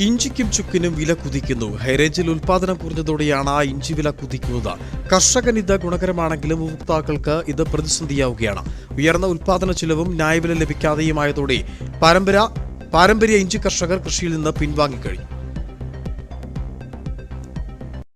ഇഞ്ചിക്കും ചുക്കിനും വില കുതിക്കുന്നു. ഹൈറേഞ്ചിൽ ഉൽപാദനം കുറഞ്ഞതോടെയാണ് ആ ഇഞ്ചി വില കുതിക്കുന്നത്. കർഷകൻ ഇത് ഗുണകരമാണെങ്കിലും ഉപഭോക്താക്കൾക്ക് ഇത് പ്രതിസന്ധിയാവുകയാണ്. ഉയർന്ന ഉൽപാദന ചിലവും ന്യായവില ലഭിക്കാതെയുമായതോടെ പരമ്പര പാരമ്പര്യ ഇഞ്ചി കർഷകർ കൃഷിയിൽ നിന്ന് പിൻവാങ്ങിക്കഴിഞ്ഞു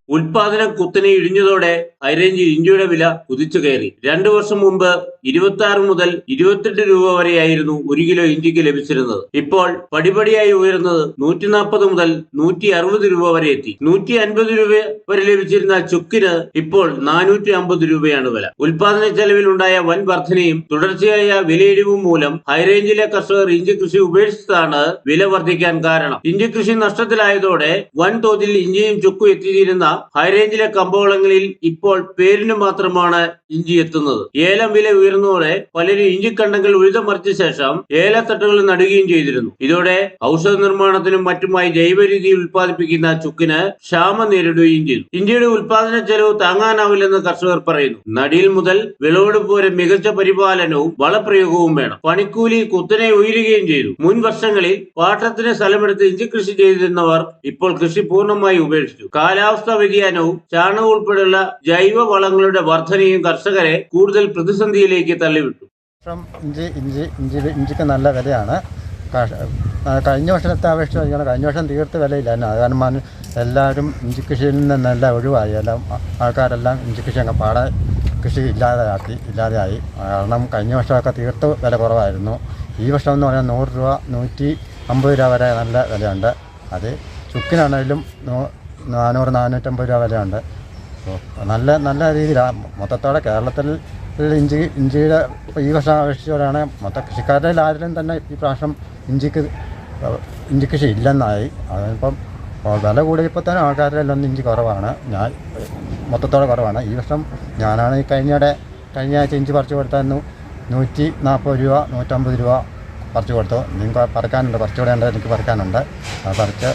ഉൽപാദനം കുത്തനെ ഇടിഞ്ഞതോടെ ഹൈറേഞ്ച് ഇഞ്ചിയുടെ വില കുതിച്ചു കയറി. രണ്ടു വർഷം മുമ്പ് ഇരുപത്തി ആറ് മുതൽ ഇരുപത്തെട്ട് രൂപ വരെയായിരുന്നു ഒരു കിലോ ഇഞ്ചിക്ക് ലഭിച്ചിരുന്നത്. ഇപ്പോൾ പടിപടിയായി ഉയർന്നത് നൂറ്റി നാൽപ്പത് മുതൽ നൂറ്റി അറുപത് രൂപ വരെ എത്തി. നൂറ്റി അൻപത് രൂപ വരെ ലഭിച്ചിരുന്ന ചുക്കിന് ഇപ്പോൾ നാനൂറ്റി അമ്പത് രൂപയാണ് വില. ഉൽപാദന ചെലവിൽ ഉണ്ടായ വൻ വർധനയും തുടർച്ചയായ വിലയിടിവും മൂലം ഹൈറേഞ്ചിലെ കർഷകർ ഇഞ്ചി കൃഷി ഉപേക്ഷിച്ചതാണ് വില വർദ്ധിക്കാൻ കാരണം. ഇഞ്ചി കൃഷി നഷ്ടത്തിലായതോടെ വൻതോതിൽ ഇഞ്ചിയും ചുക്കും എത്തിയിരുന്ന ഹൈറേഞ്ചിലെ കമ്പോളങ്ങളിൽ ഇപ്പോൾ പേരിന് മാത്രമാണ് ഇഞ്ചി എത്തുന്നത്. ഏലം വില ഉയർന്നതോടെ പലരും ഇഞ്ചിക്കണ്ടങ്ങൾ ഉഴുതമറിച്ച ശേഷം ഏലത്തട്ടുകൾ നടുകയും ചെയ്തിരുന്നു. ഇതോടെ ഔഷധ നിർമ്മാണത്തിനും മറ്റുമായി ജൈവ രീതിയിൽ ഉൽപ്പാദിപ്പിക്കുന്ന ചുക്കിന് ക്ഷാമം നേരിടുകയും ചെയ്തു. ഇഞ്ചിയുടെ ഉൽപാദന ചെലവ് താങ്ങാനാവില്ലെന്ന് കർഷകർ പറയുന്നു. നടിയിൽ മുതൽ വിളവെടുപ്പ് വരെ മികച്ച പരിപാലനവും വളപ്രയോഗവും വേണം. പണിക്കൂലി കുത്തനെ ഉയരുകയും ചെയ്തു. മുൻ വർഷങ്ങളിൽ പാട്ടത്തിന് സ്ഥലമെടുത്ത് ഇഞ്ചി കൃഷി ചെയ്തിരുന്നവർ ഇപ്പോൾ കൃഷി പൂർണമായി ഉപേക്ഷിച്ചു. കാലാവസ്ഥാ വ്യതിയാനവും ചാണകം ഉൾപ്പെടെയുള്ള ജൈവ വളങ്ങളുടെ വർധനയും കർഷകരെ കൂടുതൽ പ്രതിസന്ധിയിലേക്ക് തള്ളിവിട്ടു. ഇഞ്ചി ഇഞ്ചി ഇഞ്ചി ഇഞ്ചിക്ക് നല്ല വിലയാണ്. കഴിഞ്ഞ വർഷത്തെ അപേക്ഷിച്ച് നോക്കിയാൽ കഴിഞ്ഞ വർഷം തീർത്ത് വിലയില്ല. അത് കാരണം എല്ലാവരും ഇഞ്ചി കൃഷിയിൽ നിന്നെല്ലാം ഒഴിവായി. എല്ലാം ആൾക്കാരെല്ലാം ഇഞ്ചി കൃഷി അങ്ങ് പാടെ കൃഷി ഇല്ലാതെയാക്കി ഇല്ലാതെയായി. കാരണം കഴിഞ്ഞ വർഷമൊക്കെ തീർത്ത് വില കുറവായിരുന്നു. ഈ വർഷം എന്ന് പറഞ്ഞാൽ നൂറ് രൂപ നൂറ്റി അമ്പത് രൂപ വരെ നല്ല വിലയുണ്ട്. അത് ചുക്കിനാണെങ്കിലും നാനൂറ് നാനൂറ്റമ്പത് രൂപ വിലയുണ്ട്. നല്ല നല്ല രീതിയിലാണ് മൊത്തത്തോടെ കേരളത്തിൽ ഇഞ്ചി ഇഞ്ചിയുടെ ഈ വർഷം അപേക്ഷിച്ചവരാണ് മൊത്തം കൃഷിക്കാരുടെ ആരിലും തന്നെ ഈ പ്രാവശ്യം ഇഞ്ചിക്ക് ഇഞ്ചി കൃഷി ഇല്ലെന്നായി. അതിപ്പം വില കൂടിയപ്പോൾ തന്നെ ആൾക്കാരുടെ എല്ലാം ഇഞ്ചി കുറവാണ്. ഞാൻ മൊത്തത്തോടെ കുറവാണ്. ഈ വർഷം ഞാനാണ് ഈ കഴിഞ്ഞിടെ കഴിഞ്ഞ ആഴ്ച ഇഞ്ചി പറിച്ചു കൊടുത്തായിരുന്നു നൂറ്റി നാൽപ്പത് രൂപ നൂറ്റമ്പത് രൂപ പറിച്ചു കൊടുത്തു. നിങ്ങൾക്ക് പറക്കാനുണ്ട് പറിച്ചു ഉണ്ട് എനിക്ക് പറിക്കാനുണ്ട്. അത് പറിച്ച്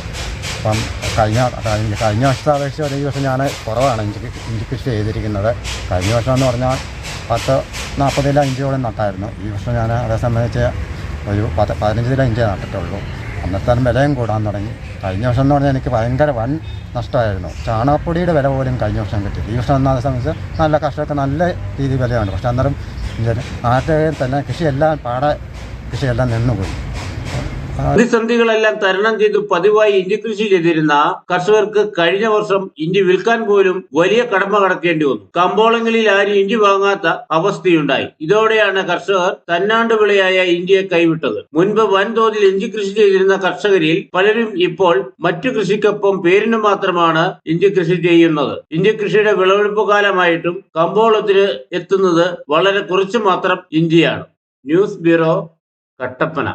ഇപ്പം കഴിഞ്ഞ കഴിഞ്ഞ വർഷത്തെ അപേക്ഷിച്ച് ഒരു ദിവസം ഞാൻ കുറവാണ് ഇഞ്ചി ഇഞ്ചി കൃഷി ചെയ്തിരിക്കുന്നത്. കഴിഞ്ഞ വർഷം എന്ന് പറഞ്ഞാൽ പത്ത് നാൽപ്പത് ഇഞ്ചിയോളം നട്ടായിരുന്നു. ഈ വർഷം ഞാൻ അതേ സംബന്ധിച്ച് ഒരു പത്ത് പതിനഞ്ച് കിലോ ഇഞ്ചി നട്ടിട്ടുള്ളൂ. അന്നത്തെ വിലയും കൂടാൻ തുടങ്ങി. കഴിഞ്ഞ വർഷം എന്ന് പറഞ്ഞാൽ എനിക്ക് ഭയങ്കര വൻ നഷ്ടമായിരുന്നു. ചാണകപ്പൊടിയുടെ വില പോലും കഴിഞ്ഞ വർഷം കിട്ടി ഈ വർഷം എന്നാൽ സംബന്ധിച്ച് നല്ല കർഷകർക്ക് നല്ല രീതിയിൽ വിലയാണ് പക്ഷെ അന്നേരം നാട്ടിൽ തന്നെ കൃഷിയെല്ലാം പാടെ കൃഷിയെല്ലാം നിന്നുപോയി. പ്രതിസന്ധികളെല്ലാം തരണം ചെയ്ത് പതിവായി ഇഞ്ചി കൃഷി ചെയ്തിരുന്ന കർഷകർക്ക് കഴിഞ്ഞ വർഷം ഇഞ്ചി വിൽക്കാൻ പോലും വലിയ കടമ കടക്കേണ്ടി വന്നു. കമ്പോളങ്ങളിൽ ആരും ഇഞ്ചി വാങ്ങാത്ത അവസ്ഥയുണ്ടായി. ഇതോടെയാണ് കർഷകർ തന്നാണ്ട് വിളയായ ഇഞ്ചിയെ കൈവിട്ടത്. മുൻപ് വൻതോതിൽ ഇഞ്ചി കൃഷി ചെയ്തിരുന്ന കർഷകരിൽ പലരും ഇപ്പോൾ മറ്റു കൃഷിക്കൊപ്പം പേരിന് മാത്രമാണ് ഇഞ്ചി കൃഷി ചെയ്യുന്നത്. ഇഞ്ചി കൃഷിയുടെ വിളവെടുപ്പ് കാലമായിട്ടും കമ്പോളത്തിന് എത്തുന്നത് വളരെ കുറച്ച് മാത്രം ഇഞ്ചിയാണ് ന്യൂസ് ബ്യൂറോ കട്ടപ്പന.